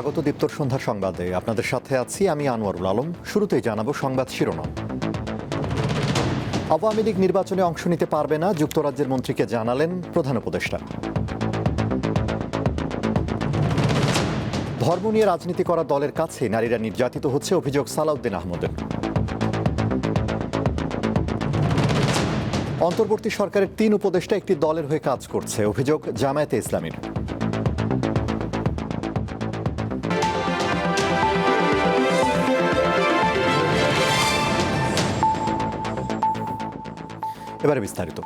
স্বাগত দীপ্তর সন্ধ্যা সংবাদে। আপনাদের সাথে আছি আমি আনোয়ারুল আলম। শুরুতেই জানাব সংবাদ শিরোনাম। আওয়ামী লীগ নির্বাচনে অংশ নিতে পারবে না, যুক্তরাজ্যের মন্ত্রীকে জানালেন প্রধান উপদেষ্টা। ধর্ম নিয়ে রাজনীতি করা দলের কাছে নারীরা নির্যাতিত হচ্ছে অভিযোগ সালাউদ্দিন আহমদের। অন্তর্বর্তী সরকারের তিন উপদেষ্টা একটি দলের হয়ে কাজ করছে, অভিযোগ জামায়াতে ইসলামীর। এবারে বিস্তারিত।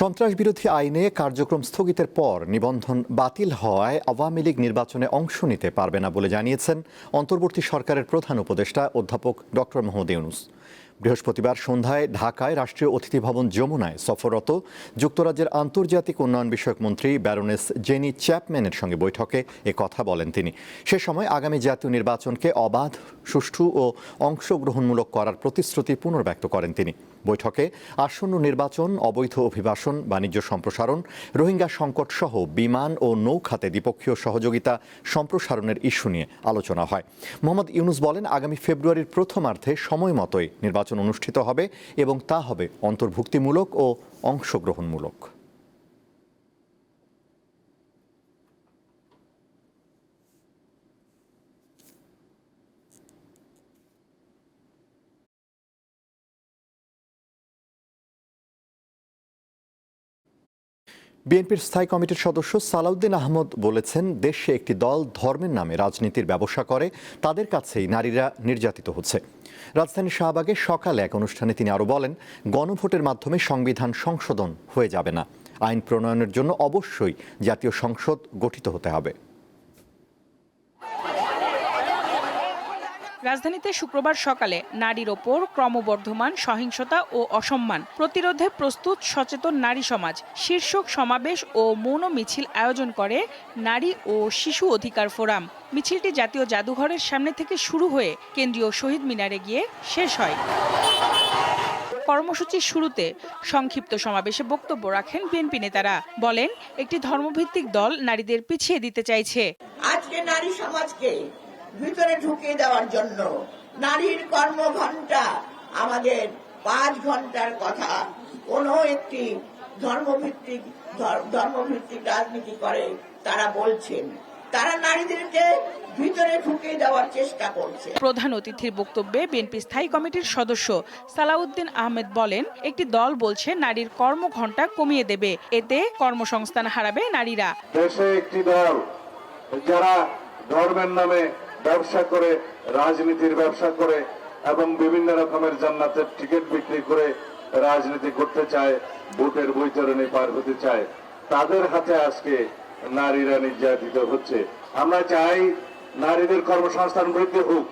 সন্ত্রাস বিরোধী আইনে কার্যক্রম স্থগিতের পর নিবন্ধন বাতিল হওয়ায় আওয়ামী লীগ নির্বাচনে অংশ নিতে পারবে না বলে জানিয়েছেন অন্তর্বর্তী সরকারের প্রধান উপদেষ্টা অধ্যাপক ডক্টর মোহাম্মদ ইউনুস। বৃহস্পতিবার সন্ধ্যায় ঢাকায় রাষ্ট্রীয় অতিথি ভবন যমুনায় সফররত যুক্তরাজ্যের আন্তর্জাতিক উন্নয়ন বিষয়ক মন্ত্রী ব্যারোনেস জেনি চ্যাপম্যানের সঙ্গে বৈঠকে এ কথা বলেন তিনি। সে সময় আগামী জাতীয় নির্বাচনকে অবাধ, সুষ্ঠু ও অংশগ্রহণমূলক করার প্রতিশ্রুতি পুনর্ব্যক্ত করেন তিনি। বৈঠকে আসন্ন নির্বাচন, অবৈধ অভিবাসন, বাণিজ্য সম্প্রসারণ, রোহিঙ্গা সংকট সহ বিমান ও নৌখাতে দ্বিপক্ষীয় সহযোগিতা সম্প্রসারণের ইস্যু নিয়ে আলোচনা হয়। মোহাম্মদ ইউনুস বলেন, আগামী ফেব্রুয়ারির প্রথমার্ধে সময় মতোই নির্বাচন অনুষ্ঠিত হবে এবং তা হবে অন্তর্ভুক্তিমূলক ও অংশগ্রহণমূলক। বিএনপির স্থায়ী কমিটির সদস্য সালাউদ্দিন আহমদ বলেছেন, দেশে একটি দল ধর্মের নামে রাজনীতির ব্যবসা করে, তাদের কাছেই নারীরা নির্যাতিত হচ্ছে। রাজধানীর শাহবাগে সকালে এক অনুষ্ঠানে তিনি আরও বলেন, গণভোটের মাধ্যমে সংবিধান সংশোধন হয়ে যাবে না। আইন প্রণয়নের জন্য অবশ্যই জাতীয় সংসদ গঠিত হতে হবে। রাজধানীতে শুক্রবার সকালে নারীর ওপর ক্রমবর্ধমান সহিংসতা ও অসম্মান, প্রতিরোধে প্রস্তুত সচেতন নারী সমাজ, শীর্ষক সমাবেশ ও মৌন মিছিল আয়োজন করে নারী ও শিশু অধিকার ফোরাম। মিছিলটি জাতীয় জাদুঘরের সামনে থেকে শুরু হয়ে কেন্দ্রীয় শহীদ মিনারে গিয়ে শেষ হয়। কর্মসূচির শুরুতে সংক্ষিপ্ত সমাবেশে বক্তব্য রাখেন বিএনপি নেতারা। বলেন, একটি ধর্মভিত্তিক দল নারীদের পিছিয়ে দিতে চাইছে। আজকে নারী সমাজকে ভিতরে ঢুকিয়ে দেওয়ার জন্য। নারীর কর্মঘণ্টা আমাদের পাঁচ ঘণ্টার কথা। কোনো একটি ধর্মভিত্তিক ধর্মভিত্তিক রাজনীতি করে তারা বলছেন। তারা নারীদেরকে ভিতরে ঢুকিয়ে দেওয়ার চেষ্টা করছে। প্রধান অতিথির বক্তব্যে বিএনপি স্থায়ী কমিটির সদস্য সালাউদ্দিন আহমেদ বলেন একটি দল বলছে নারীর কর্মঘণ্টা কমিয়ে দেবে। এতে কর্মসংস্থান হারাবে নারীরা। দেশে একটি দল যারা ধর্মের নামে ব্যবসা করে, রাজনীতির ব্যবসা করে এবং বিভিন্ন রকমের জান্নাতের টিকিট বিক্রি করে রাজনীতি করতে চায়, ভোটের বৈতরণী পার হতে চায়। তাদের হাতে আজকে নারীরা নির্যাতিত হচ্ছে। আমরা চাই নারীদের কর্মসংস্থান বৃদ্ধি হোক।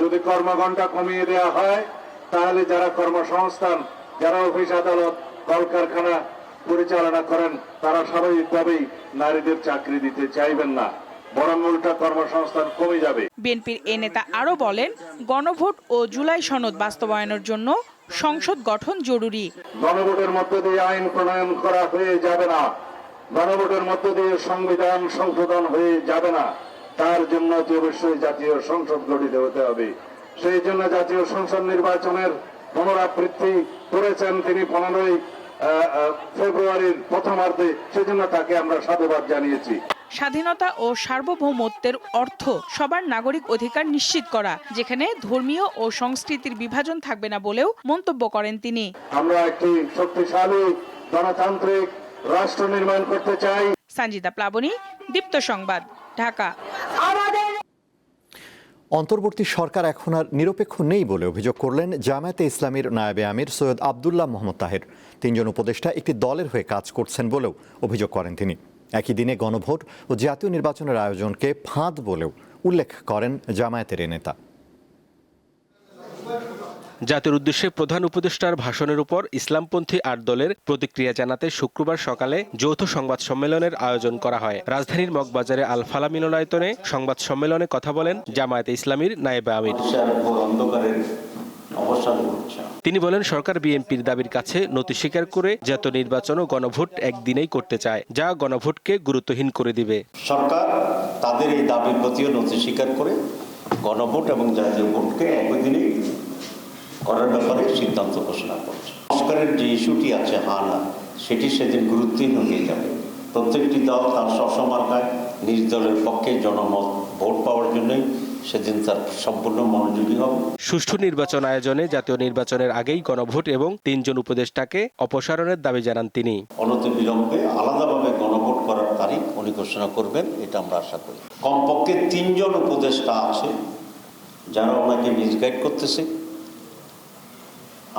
যদি কর্মঘণ্টা কমিয়ে দেওয়া হয়, তাহলে যারা কর্মসংস্থান, যারা অফিস আদালত, কলকারখানা পরিচালনা করেন, তারা স্বাভাবিকভাবেই নারীদের চাকরি দিতে চাইবেন না। বরং উল্টা কর্মসংস্থান কমে যাবে। বিএনপির এ নেতা আরও বলেন গণভোট ও জুলাই সনদ বাস্তবায়নের জন্য সংসদ গঠন জরুরি। গণভোটের মধ্য দিয়ে আইন প্রণয়ন করা হয়ে যাবে না। গণভোটের মধ্য দিয়ে সংবিধান সংশোধন হয়ে যাবে না। তার জন্য অবশ্যই জাতীয় সংসদ গঠিত হতে হবে। সেই জন্য জাতীয় সংসদ নির্বাচনের পুনরাবৃত্তি করেছেন তিনি পনেরোই ফেব্রুয়ারির প্রথমার্ধে। সেজন্য তাকে আমরা সাধুবাদ জানিয়েছি। স্বাধীনতা ও সার্বভৌমত্বের অর্থ সবার নাগরিক অধিকার নিশ্চিত করা যেখানে ধর্মীয় ও সংস্কৃতির বিভাজন থাকবে না বলেও মন্তব্য করেন তিনি। আমরা একটি শক্তিশালী গণতান্ত্রিক রাষ্ট্র নির্মাণ করতে চাই। সঞ্জিতা প্লাবনী দীপ্ত সংবাদ ঢাকা। অন্তর্বর্তী সরকার এখন আর নিরপেক্ষ নেই বলে অভিযোগ করলেন জামায়াতে ইসলামীর নায়েবে আমির সৈয়দ আবদুল্লাহ মোহাম্মদ তাহের। তিনজন উপদেষ্টা একটি দলের হয়ে কাজ করছেন বলেও অভিযোগ করেন তিনি। একই দিনে গণভোট ও জাতীয় নির্বাচনের আয়োজনকে ফাঁদ বলেও উল্লেখ করেন জামায়াতের এ নেতা। জাতির উদ্দেশ্যে প্রধান উপদেষ্টার ভাষণের উপর ইসলামপন্থী আট দলের প্রতিক্রিয়া জানাতে শুক্রবার সকালে যৌথ সংবাদ সম্মেলনের আয়োজন করা হয়। রাজধানীর মগবাজারে আল ফালা মিলনায়তনে সংবাদ সম্মেলনে কথা বলেন জামায়াতে ইসলামীর নায়েবে আমির। ঘটছে তিনি বলেন সরকার বিএনপির দাবির কাছে নতি স্বীকার করে জাতীয় নির্বাচন ও গণভোট একদিনেই করতে চায় যা গণভোটকে গুরুত্বহীন করে দিবে। সরকার তাদের এই দাবির প্রতিও নথি স্বীকার করে গণভোট এবং জাতীয় ভোটকে একই দিনেই করার ব্যাপারে সিদ্ধান্ত ঘোষণা করছে। সংস্কারের যে ইস্যুটি আছে হা না সেটি সেদিন গুরুত্বহীন হয়ে যাবে। প্রত্যেকটি দল তার সসমার্কায় নিজ দলের পক্ষে জনমত ভোট পাওয়ার জন্যই সেদিন তার সম্পূর্ণ মনোযোগী হবে সুষ্ঠু নির্বাচন আয়োজনে জাতীয় নির্বাচনের আগেই গণভোট এবং তিনজন উপদেষ্টাকে অপসারণের দাবি জানান তিনি। অনতি বিলম্বে আলাদাভাবে গণভোট করার তারিখ উনি ঘোষণা করবেন এটা আমরা আশা করি। কমপক্ষে তিনজন উপদেষ্টা আছে যারা ওনাকে মিসগাইড করতেছে।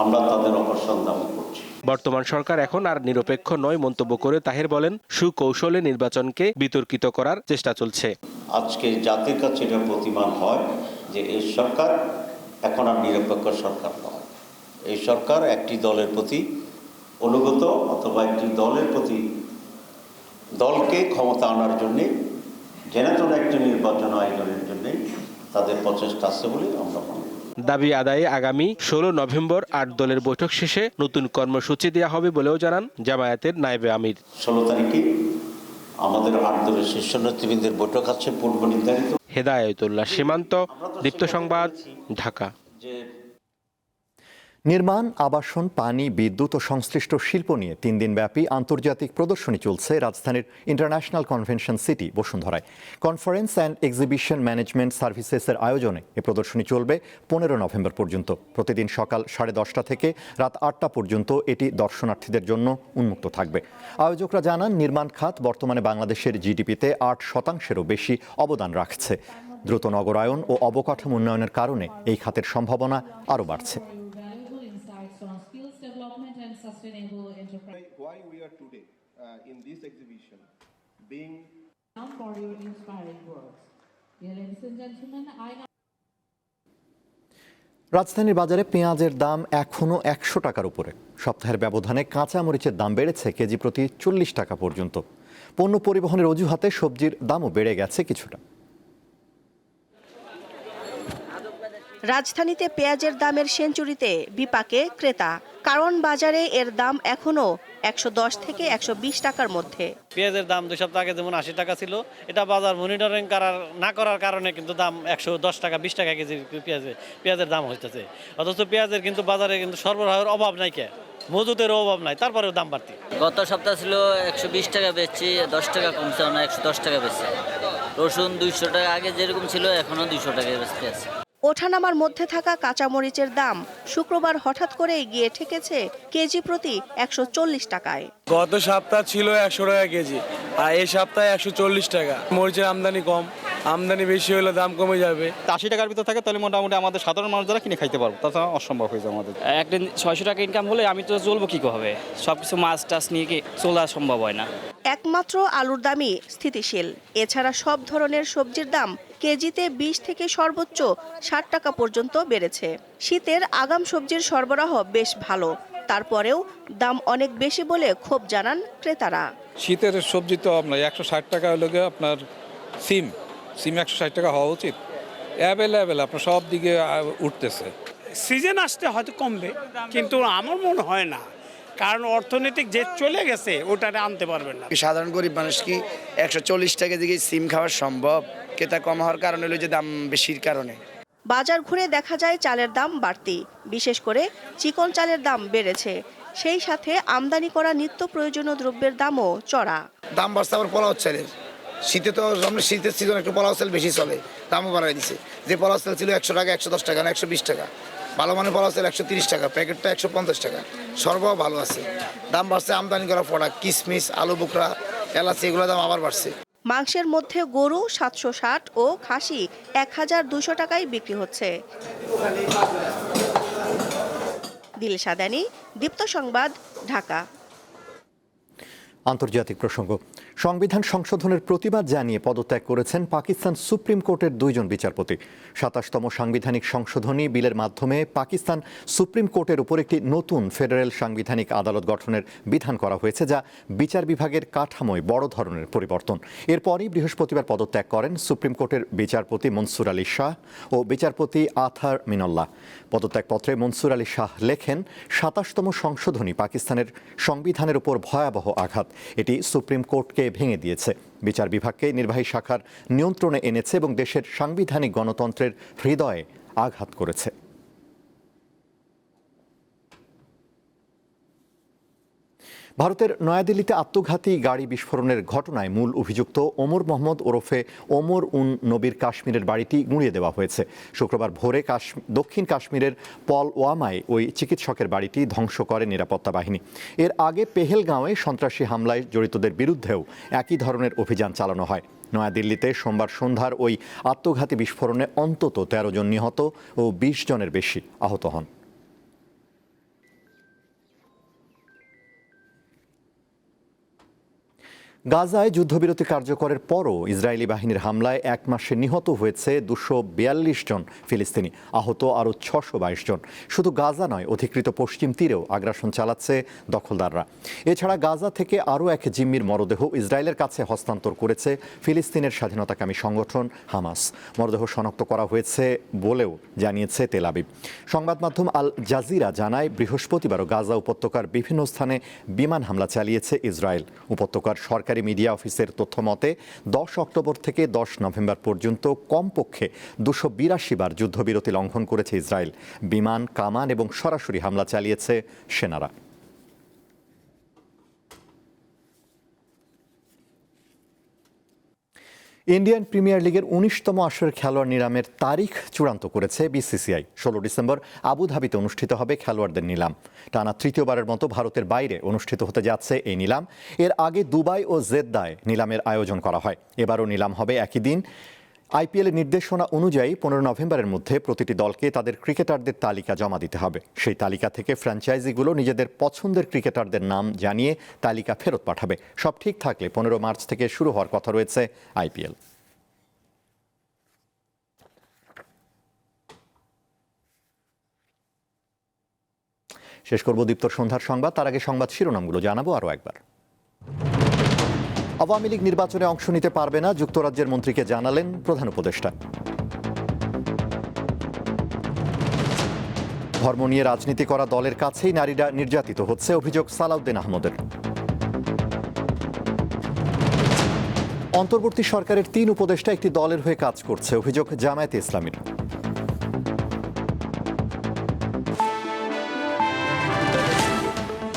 আমরা তাদের অপসারণ দাবি করছি। বর্তমান সরকার এখন আর নিরপেক্ষ নয় মন্তব্য করে তাহের বলেন সুকৌশলে নির্বাচনকে বিতর্কিত করার চেষ্টা চলছে। আজকে জাতির কাছে এটা প্রতিমান হয় যে এই সরকার এখন আর নিরপেক্ষ সরকার নয়। এই সরকার একটি দলের প্রতি অনুগত অথবা একটি দলের প্রতি দলকে ক্ষমতা আনার জন্যে জেনাতন একটি নির্বাচন আয়োজনের জন্যে তাদের প্রচেষ্টা আছে বলে আমরা মনে দাবি আদায়ে আগামী ষোলো নভেম্বর আট দলের বৈঠক শেষে নতুন কর্মসূচি দেওয়া হবে বলেও জানান জামায়াতের নায়েবে আমির। ষোলো তারিখে আমাদের আট দলের শীর্ষ নেতৃবৃন্দের বৈঠক আছে পূর্ব নির্ধারিত। হেদায়তুল্লাহ সীমান্ত দীপ্ত সংবাদ ঢাকা। নির্মাণ, আবাসন, পানি, বিদ্যুৎ ও সংশ্লিষ্ট শিল্প নিয়ে তিন দিনব্যাপী আন্তর্জাতিক প্রদর্শনী চলছে রাজধানীর ইন্টারন্যাশনাল কনভেনশন সিটি, বসুন্ধরায়। কনফারেন্স অ্যান্ড এক্সিবিশন ম্যানেজমেন্ট সার্ভিসেসের আয়োজনে এ প্রদর্শনী চলবে পনেরো নভেম্বর পর্যন্ত। প্রতিদিন সকাল সাড়ে দশটা থেকে রাত আটটা পর্যন্ত এটি দর্শনার্থীদের জন্য উন্মুক্ত থাকবে। আয়োজকরা জানান, নির্মাণ খাত বর্তমানে বাংলাদেশের জিডিপিতে আট শতাংশেরও বেশি অবদান রাখছে। দ্রুত নগরায়ন ও অবকাঠামো উন্নয়নের কারণে এই খাতের সম্ভাবনা আরও বাড়ছে। From skills development and sustainable enterprise. why we are today uh, in this exhibition being Now for your inspiring words. Dear ladies and gentlemen, I now রাজধানীর বাজারে পেঁয়াজের দাম এখনও একশো টাকার উপরে সপ্তাহের ব্যবধানে কাঁচা মরিচের দাম বেড়েছে কেজি প্রতি চল্লিশ টাকা পর্যন্ত পণ্য পরিবহনের অজুহাতে সবজির দামও বেড়ে গেছে কিছুটা রাজধানীতে পেঁয়াজের দামের সেঞ্চুরিতে বিপাকে ক্রেতা। কারণ বাজারে এর দাম এখনও একশো দশ থেকে একশো বিশ টাকার মধ্যে। পেঁয়াজের দাম দুই সপ্তাহ আগে যেমন আশি টাকা ছিল এটা বাজার মনিটরিং করার না করার কারণে কিন্তু দাম একশো দশ টাকা বিশ টাকা কেজি পেঁয়াজের পেঁয়াজের দাম হইতেছে। অথচ পেঁয়াজের কিন্তু বাজারে কিন্তু সরবরাহের অভাব নাই কে? মজুতের অভাব নাই তারপরেও দাম বাড়তি। গত সপ্তাহ ছিল একশো বিশ টাকা বেচছি দশ টাকা কমছে না একশো দশ টাকা বেচছে। রসুন দুইশো টাকা আগে যেরকম ছিল এখনও দুইশো টাকা বেচতে আছে। ওঠানামার মধ্যে থাকা কাঁচামরিচের দাম শুক্রবার হঠাৎ করে গিয়ে ঠেকেছে কেজি প্রতি একশো চল্লিশ টাকায়। গত সপ্তাহ ছিল একশো টাকা কেজি আর এই সপ্তাহে একশো চল্লিশ টাকা। মরিচের আমদানি কম আমদানি বেশি হলে দাম কমে যাবে। আশি টাকার ভিতর থাকে তাহলে মোটামুটি আমাদের সাধারণ মানুষ যারা কিনে খাইতে পারব তাছাড়া অসম্ভব হয়ে যায় আমাদের। একদিন ছয়শো টাকা ইনকাম হলে আমি তো চলবো কি হবে সব কিছু মাছ টাছ নিয়ে কি চলা সম্ভব হয় না। একমাত্র আলুর দামই স্থিতিশীল। এছাড়া সব ধরনের সবজির দাম কেজিতে বিশ থেকে সর্বোচ্চ ষাট টাকা পর্যন্ত বেড়েছে। শীতের আগাম সবজির সরবরাহ বেশ ভালো। তারপরেও দাম অনেক বেশি বলে ক্ষোভ জানান ক্রেতারা। শীতের সবজি তো আপনার একশো ষাট টাকা হলে আপনার সিম। সিম একশো ষাট টাকা হওয়া উচিত। অ্যাভেলেবেল আপনার সব দিকে উঠতেছে। সিজন আসতে হয়তো কমবে কিন্তু আমার মনে হয় না। কারণ অর্থনৈতিক যে চলে গেছে ওটারে আনতে পারবেন না। সাধারণ গরিব মানুষ কি একশো চল্লিশ টাকা দিকে সিম খাওয়া সম্ভব? ক্রেতা কম হওয়ার কারণে হলো যে দাম বেশির কারণে। বাজার ঘুরে দেখা যায় চালের দাম বাড়তি বিশেষ করে চিকন চালের দাম বেড়েছে। সেই সাথে আমদানি করা নিত্য প্রয়োজনীয় দ্রব্যের দামও চড়া। দাম বাড়ছে আবার পোলাও চালের। শীতে তো আমরা শীতের সিজন একটু পোলাও চাল বেশি চলে দামও বাড়াই দিছে। যে পোলাও চাল ছিল একশো টাকা একশো দশ টাকা না একশো বিশ টাকা ভালো মানের পোলাও চাল একশো তিরিশ টাকা প্যাকেটটা একশো পঞ্চাশ টাকা সরবরাহ ভালো আছে। দাম বাড়ছে আমদানি করা প্রোডাক্ট কিশমিশ আলু বুকরা এলাচি এগুলো দাম আবার বাড়ছে। মাংসের মধ্যে গরু সাতশো ষাট ও খাসি এক হাজার দুশো টাকায় বিক্রি হচ্ছে। দীপ্ত সংবাদ, ঢাকা। আন্তর্জাতিক প্রসঙ্গ। সংবিধান সংশোধনের প্রতিবাদ জানিয়ে পদত্যাগ করেছেন পাকিস্তান সুপ্রিম কোর্টের দুইজন বিচারপতি। সাতাশতম সাংবিধানিক সংশোধনী বিলের মাধ্যমে পাকিস্তান সুপ্রিম কোর্টের উপর একটি নতুন ফেডারেল সাংবিধানিক আদালত গঠনের বিধান করা হয়েছে, যা বিচার বিভাগের কাঠামোয় বড় ধরনের পরিবর্তন। এরপরই বৃহস্পতিবার পদত্যাগ করেন সুপ্রিম কোর্টের বিচারপতি মনসুর আলী শাহ ও বিচারপতি আথার মিনল্লা পদত্যাগপত্রে মনসুর আলী শাহ লেখেন, সাতাশতম সংশোধনী পাকিস্তানের সংবিধানের উপর ভয়াবহ আঘাত। এটি সুপ্রিম কোর্টকে ভেঙে দিয়েছে। বিচার বিভাগকে নির্বাহী শাখার নিয়ন্ত্রণে এনেছে এবং দেশের সাংবিধানিক গণতন্ত্রের হৃদয়ে আঘাত করেছে। ভারতের নয়াদিল্লিতে আত্মঘাতী গাড়ি বিস্ফোরণের ঘটনায় মূল অভিযুক্ত ওমর মোহাম্মদ ওরফে ওমর উন নবীর কাশ্মীরের বাড়িটি গুঁড়িয়ে দেওয়া হয়েছে। শুক্রবার ভোরে দক্ষিণ কাশ্মীরের পল ওয়ামায় ওই চিকিৎসকের বাড়িটি ধ্বংস করে নিরাপত্তা বাহিনী। এর আগে পেহেলগাঁওয়ে সন্ত্রাসী হামলায় জড়িতদের বিরুদ্ধেও একই ধরনের অভিযান চালানো হয়। নয়াদিল্লিতে সোমবার সন্ধ্যার ওই আত্মঘাতী বিস্ফোরণে অন্তত তেরো জন নিহত ও বিশ জনের বেশি আহত হন। গাজায় যুদ্ধবিরতি কার্যকরের পরও ইসরায়েলি বাহিনীর হামলায় এক মাসে নিহত হয়েছে দুশো বিয়াল্লিশ জন ফিলিস্তিনি, আহত আরও ছশো বাইশ জন। শুধু গাজা নয়, অধিকৃত পশ্চিম তীরেও আগ্রাসন চালাচ্ছে দখলদাররা। এছাড়া গাজা থেকে আরও এক জিম্মির মরদেহ ইসরায়েলের কাছে হস্তান্তর করেছে ফিলিস্তিনের স্বাধীনতাকামী সংগঠন হামাস। মরদেহ শনাক্ত করা হয়েছে বলেও জানিয়েছে তেল আবিব। সংবাদ মাধ্যম আল জাজিরা জানায়, বৃহস্পতিবারও গাজা উপত্যকার বিভিন্ন স্থানে বিমান হামলা চালিয়েছে ইসরায়েল। উপত্যকার সরকারি মিডিয়া অফিসের তথ্য মতে দশ অক্টোবর থেকে দশ নভেম্বর পর্যন্ত কমপক্ষে দুশো বিরাশি বার যুদ্ধবিরতি লঙ্ঘন করেছে ইসরায়েল। বিমান, কামান এবং সরাসরি হামলা চালিয়েছে সেনারা। ইন্ডিয়ান প্রিমিয়ার লিগের উনিশতম আসরের খেলোয়াড় নিলামের তারিখ চূড়ান্ত করেছে বিসিসিআই। ষোলো ডিসেম্বর আবুধাবিতে অনুষ্ঠিত হবে খেলোয়াড়দের নিলাম। টানা তৃতীয়বারের মতো ভারতের বাইরে অনুষ্ঠিত হতে যাচ্ছে এই নিলাম। এর আগে দুবাই ও জেদ্দায় নিলামের আয়োজন করা হয়। এবারও নিলাম হবে একই দিন। আইপিএলের নির্দেশনা অনুযায়ী পনেরো নভেম্বরের মধ্যে প্রতিটি দলকে তাদের ক্রিকেটারদের তালিকা জমা দিতে হবে। সেই তালিকা থেকে ফ্র্যাঞ্চাইজিগুলো নিজেদের পছন্দের ক্রিকেটারদের নাম জানিয়ে তালিকা ফেরত পাঠাবে। সব ঠিক থাকলে পনেরো মার্চ থেকে শুরু হওয়ার কথা রয়েছে আইপিএল। শেষ করব দীপ্তর সন্ধ্যার সংবাদ। তার আগে সংবাদ শিরোনামগুলো জানাব আরও একবার। আওয়ামী লীগ নির্বাচনে অংশ নিতে পারবে না, যুক্তরাজ্যের মন্ত্রীকে জানালেন প্রধান উপদেষ্টা। ধর্ম নিয়ে রাজনীতি করা দলের কাছেই নারীরা নির্যাতিত হচ্ছে, অভিযোগ সালাউদ্দিন আহমদের। অন্তর্বর্তী সরকারের তিন উপদেষ্টা একটি দলের হয়ে কাজ করছে, অভিযোগ জামায়াতে ইসলামীর।